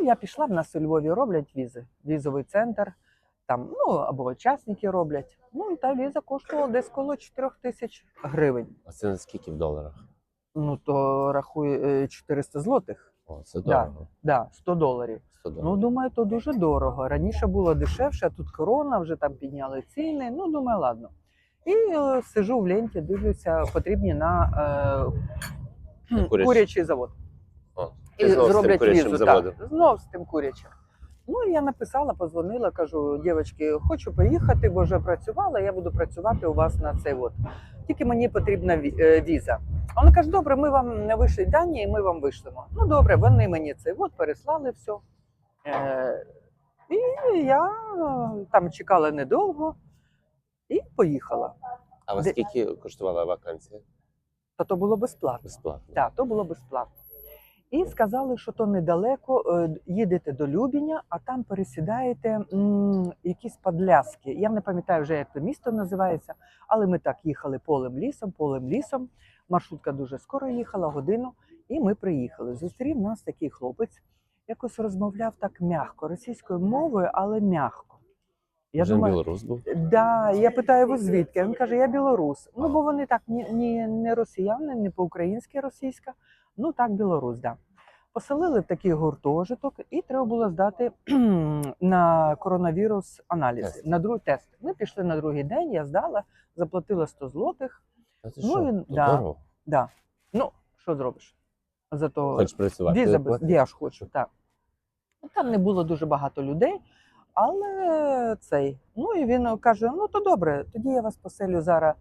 Ну, я пішла, в нас у Львові роблять візи, візовий центр, там, ну, або учасники роблять. Ну, і та віза коштувала десь коло 4 тисяч гривень. А це наскільки в доларах? Ну, то рахуй е, 400 злотих, О, це Да. дорого. да, 100 доларів. 100 Ну, думаю, то дуже дорого. Раніше було дешевше, а тут корона, вже там підняли ціни. Ну, думаю, ладно. І е, сижу в ленті, дивлюся, потрібні на е, курячий завод. І знов зроблять візу. Так, знов з тим курячим. Ну, я написала, позвонила, кажу, дівчатки, хочу поїхати, бо вже працювала, я буду працювати у вас на цей от. Тільки мені потрібна е, віза. А вона каже, добре, ми вам не вийшли дані, і ми вам вийшлемо. Ну, добре, вони мені цей от переслали все. Е, і я там чекала недовго і поїхала. А вас скільки коштувала вакансія? Та то було безплатно. Безплатно. Так, то було безплатно. І сказали, що то недалеко, е, їдете до Любіня, а там пересідаєте м, якісь подляски. Я не пам'ятаю вже, як то місто називається, але ми так їхали полем лісом, полем лісом. Маршрутка дуже скоро їхала, годину, і ми приїхали. Зустрів нас такий хлопець, якось розмовляв так м'яко, російською мовою, але м'яко. Я Вже думаю, білорус був? Да, я питаю його звідки. Він каже, я білорус. Ну, бо вони так ні, ні, не росіяни, не по-українськи російська. Ну так, білорус, да. Поселили в такий гуртожиток, і треба було здати на коронавірус аналізи, Тест. на другий тест. Ми пішли на другий день, я здала, заплатила 100 злотих. А це Ну, що? він- да. Да. Ну, що зробиш? Зато Хочеш працювати? Віза я ж хочу, так. Ну, Там не було дуже багато людей, але цей. Ну і він каже: ну то добре, тоді я вас поселю зараз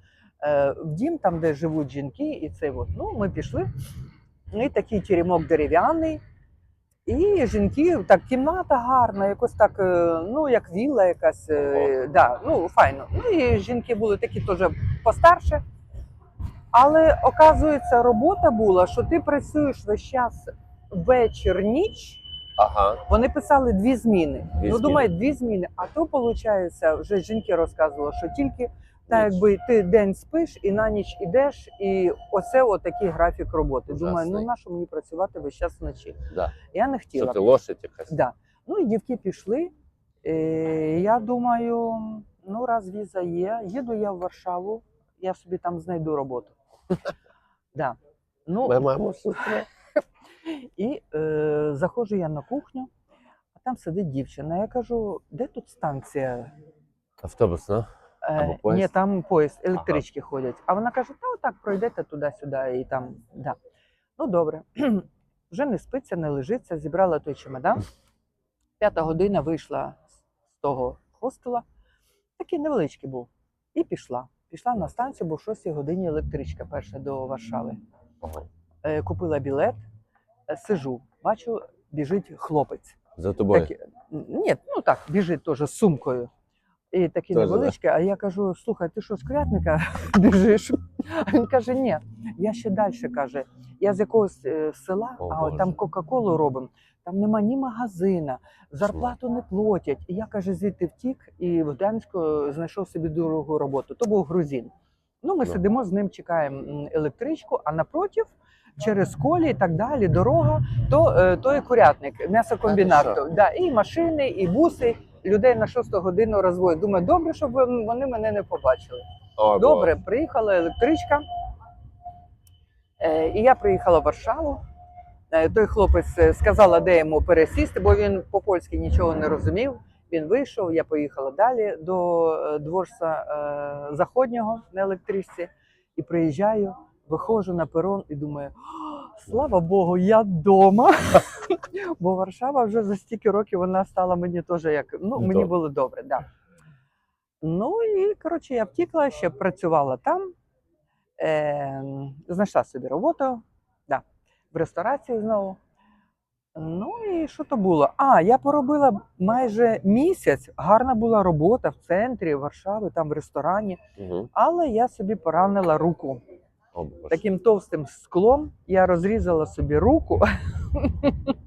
е, в дім, там, де живуть жінки, і це от. Ну, ми пішли. І такий теремок дерев'яний. І жінки, так, кімната гарна, якось так, е, ну, як вілла якась, е, да, ну, файно. Ну і жінки були такі теж постарше. Але оказується, робота була, що ти працюєш весь час вечір, ніч. Ага. Вони писали дві зміни. Дві ну, думаю, дві зміни. А то виходить, вже жінки розказували, що тільки так, якби ти день спиш і на ніч ідеш, і оце отакий графік роботи. Думаю, ну на що мені працювати весь час вночі? Да. Я не Що хотіла. ти лошадь якась? Да. Ну і дівки пішли. Е, я думаю, ну раз віза є, їду я в Варшаву, я собі там знайду роботу. Да. Ну, мама сестра. і е, заходжу я на кухню, а там сидить дівчина. Я кажу, де тут станція? Автобус, ну? Або Е, поїзд? ні, там поїзд, електрички ходять. А вона каже: та отак пройдете туди-сюди і там. Да. Ну добре. Вже не спиться, не лежиться, зібрала той чемодан. П'ята година вийшла з того хостела, такий невеличкий був, і пішла. Пішла на станцію, бо в 6 годині електричка перша до Варшави. Ага. Е, Купила білет, е, сижу, бачу, біжить хлопець. За тобою. Такі, ні, ну так, біжить теж з сумкою. І такий Тоже, да. а я кажу: слухай, ти що з Крятника біжиш? А він каже: ні, я ще далі каже. Я з якогось е, села, О, а от там Кока-Колу робимо. Там нема ні магазина, зарплату не платять. І я каже, звідти втік і в Гданську знайшов собі другу роботу. То був грузин. Ну, ми Ну. сидимо з ним, чекаємо електричку, а напротив, через колі і так далі, дорога, то е, той курятник, м'ясокомбінат. А? Да, і машини, і буси. Людей на шосту годину розводять. Думаю, добре, щоб вони мене не побачили. О, Добре, Боже. приїхала електричка. Е, і я приїхала в Варшаву. Е, той хлопець е, сказала, де йому пересісти, бо він по-польськи нічого не розумів. Він вийшов, я поїхала далі до дворця е, заходнього на електричці і приїжджаю, виходжу на перон і думаю: «О, слава Богу, я вдома. Бо Варшава вже за стільки років вона стала мені теж як ну, мені Добре. було добре. Да. Ну і коротше, я втікла, ще працювала там, е, знайшла собі роботу да, в ресторації знову. Ну і що то було? А, я поробила майже місяць. Гарна була робота в центрі Варшави, там в ресторані. Мгм. Але я собі поранила руку. О, Боже. Таким товстим склом я розрізала собі руку,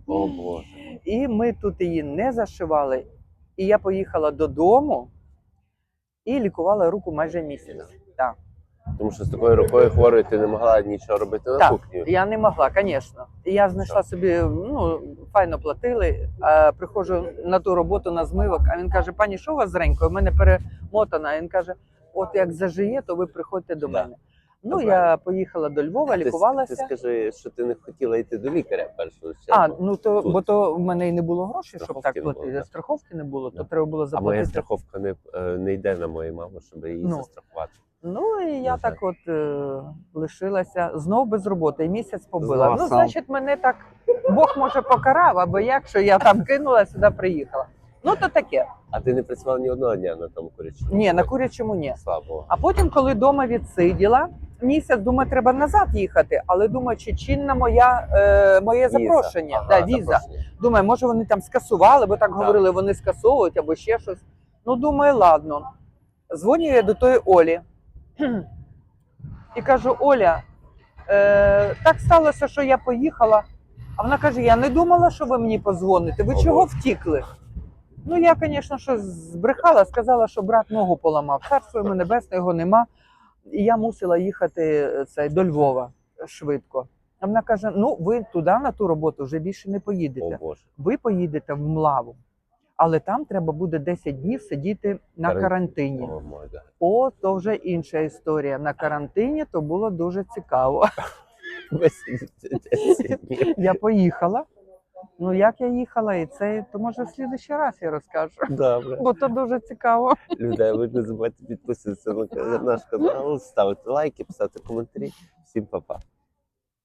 О, Боже. і ми тут її не зашивали. І я поїхала додому і лікувала руку майже місяць. Так. Тому що з такою рукою хворою ти не могла нічого робити на Так. кухні. Я не могла, звісно. Я знайшла собі, ну, файно платили. А, приходжу на ту роботу на змивок, а він каже: пані, що у вас з ренькою? У мене перемотана. Він каже: от як зажиє, то ви приходьте до мене. Ну, я поїхала до Львова, Ти- лікувалася. Ти скажи, що ти не хотіла йти до лікаря першого А, ну то Тут. бо то в мене і не було грошей, щоб так було, платити. Страховки не було, то треба було А моя страховка не, е, не йде на мою маму, щоб її Ну. застрахувати. Ну і я На так от е, лишилася знов без роботи, і місяць побила. Знов ну, сам. значить, мене так Бог може покарав, або як, що я там кинула, сюди приїхала. Ну то таке. А ти не працювала ні одного дня на тому курячому? Ні, на курячому ні. Слава Богу. А потім, коли вдома відсиділа, місяць, думаю, треба назад їхати, але думаю, чи чинна моя, е, моє Віза. запрошення, Ага, да, віза. запрошення. Думаю, може вони там скасували, бо так говорили, вони скасовують або ще щось. Ну, думаю, ладно. Дзвоню я до тої Олі і кажу: Оля, е, так сталося, що я поїхала. А вона каже: Я не думала, що ви мені позвоните. Ви Ого. чого втікли? Ну, я, звісно, що збрехала, сказала, що брат ногу поламав. Царство йому небесне, його нема. І я мусила їхати е, це, до Львова швидко. А вона каже: ну, ви туди на ту роботу вже більше не поїдете О ви поїдете в Млаву, але там треба буде 10 днів сидіти на карантині. О. О, то вже інша історія. На карантині то було дуже цікаво. Ви сидите 10 днів. Я поїхала. Ну як я їхала, і це то може в слідущий раз я розкажу. Добре. Бо то дуже цікаво. Людей, ви не забувайте підписуватися на наш канал, ставити лайки, писати коментарі. Всім па-па.